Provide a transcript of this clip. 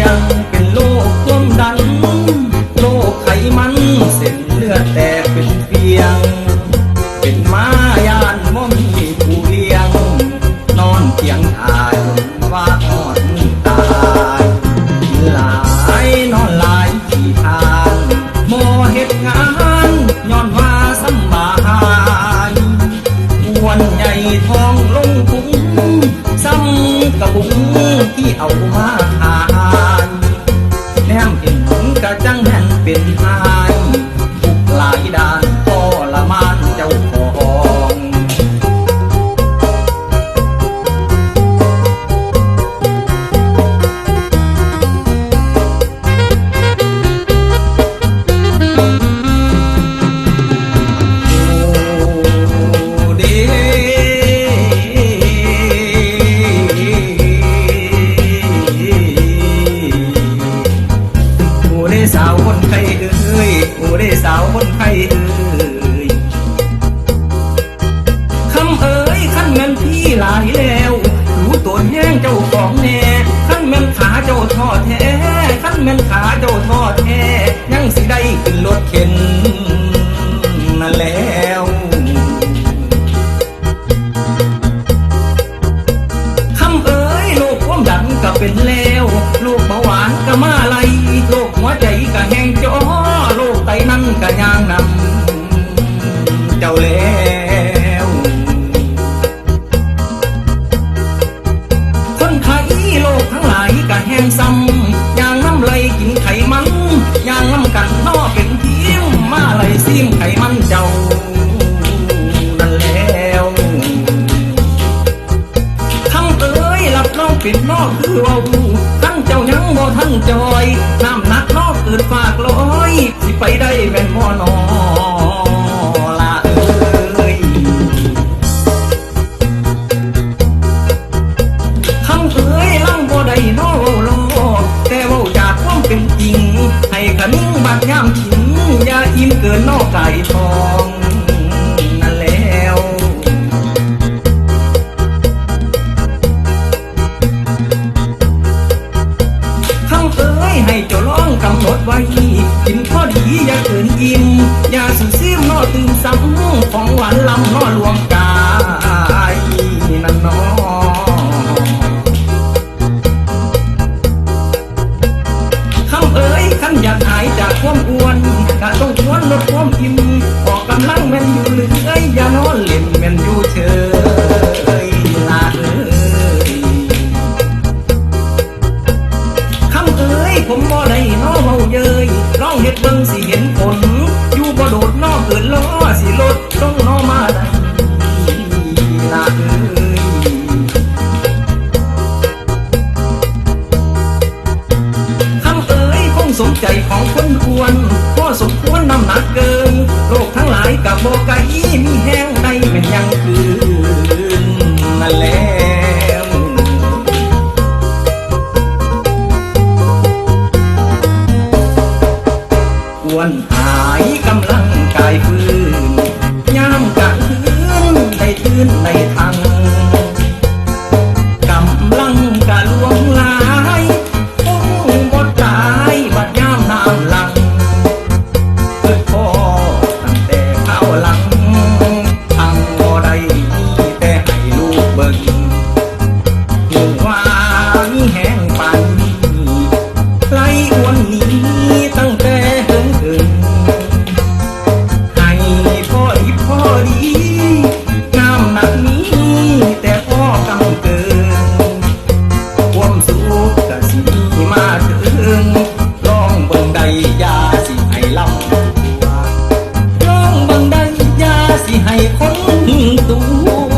ยง เป็นโรคความดันโรคไขมันเส้นเลือดแตกเป็นเปียง เป็นมายานม่อมีผู้เลี้ยง นอนเตียงทายว่าอ่อนตายหลายนอนหลายที่ทานโมเหตุงานย้อนว่าสำบายอ้วนใหญ่ทองลงพุงซ้ำกระบุงที่เอามา สาวคนไทยเอ้ยโอ้เดสาวคนไทยเอ้ยคำเอ้ยขั้นแม่นพี่หลายแล้ว รู้ตัวแห้งเจ้าของแน่ขั้นแม่นขาเจ้าทอดแท้ขั้นแม่นขาเจ้าทอดแท้ยังสิได้ขึ้นรถเข็นนั่นแล้วคำเอ้ยโรคความดันก็เป็นแล้วโรคเบา จ้าแล้วคนไข้โรคทั้งหลายก็แห้งซ้ำอย่างน้ำไหลกินไขมันอย่างน้ำกันนอเป็นเทียมมาไหลซิมไขมันเจ้านั่นแล้วคำเอ้ยหลับน้องปิดนอกคือเว่าทั้งเจ้ายังบ่ทั้งจอยน้ำหนักนอกเกิดฝากลอยสิไปได้แม่นบ่นอ ยาอิ่มเกินนอกไก่ทองนั่นแล้วคำเอ้ยให้เจ้าร้องกำหนดไว้ กินพอดีอย่าเกินอิ่มอย่าสุซีมนอตื่นซ้ำของหวานลำนอลวงก วนก็ต้องชวนลดความอิ่มออกกำลังแม่นอยู่เหลือยอย่านอนเล่นแม่นอยู่เฉยละเอ้ยคำเอ้ยผมบ่ได้น้อเมาเยยร้องเฮ็ดเบิ่งสิเห็นผลอยู่บ่โดดน้อเกินล้อสิลดต้องน้อมาได้ ทั้งหลายกับโบไกมีแห้งในเป็นยังคืนนั่นแล้วควร แห้งปันไล่อ้วนหนีตั้งแต่หึงหึงให้พ่อดีพ่อดีน้ำหนักนี้แต่พ่อกำเกินความสุขกะสิมาถึงร้องบังใดยาสิให้ลำตัวลองบังใดยาสิให้คนตัว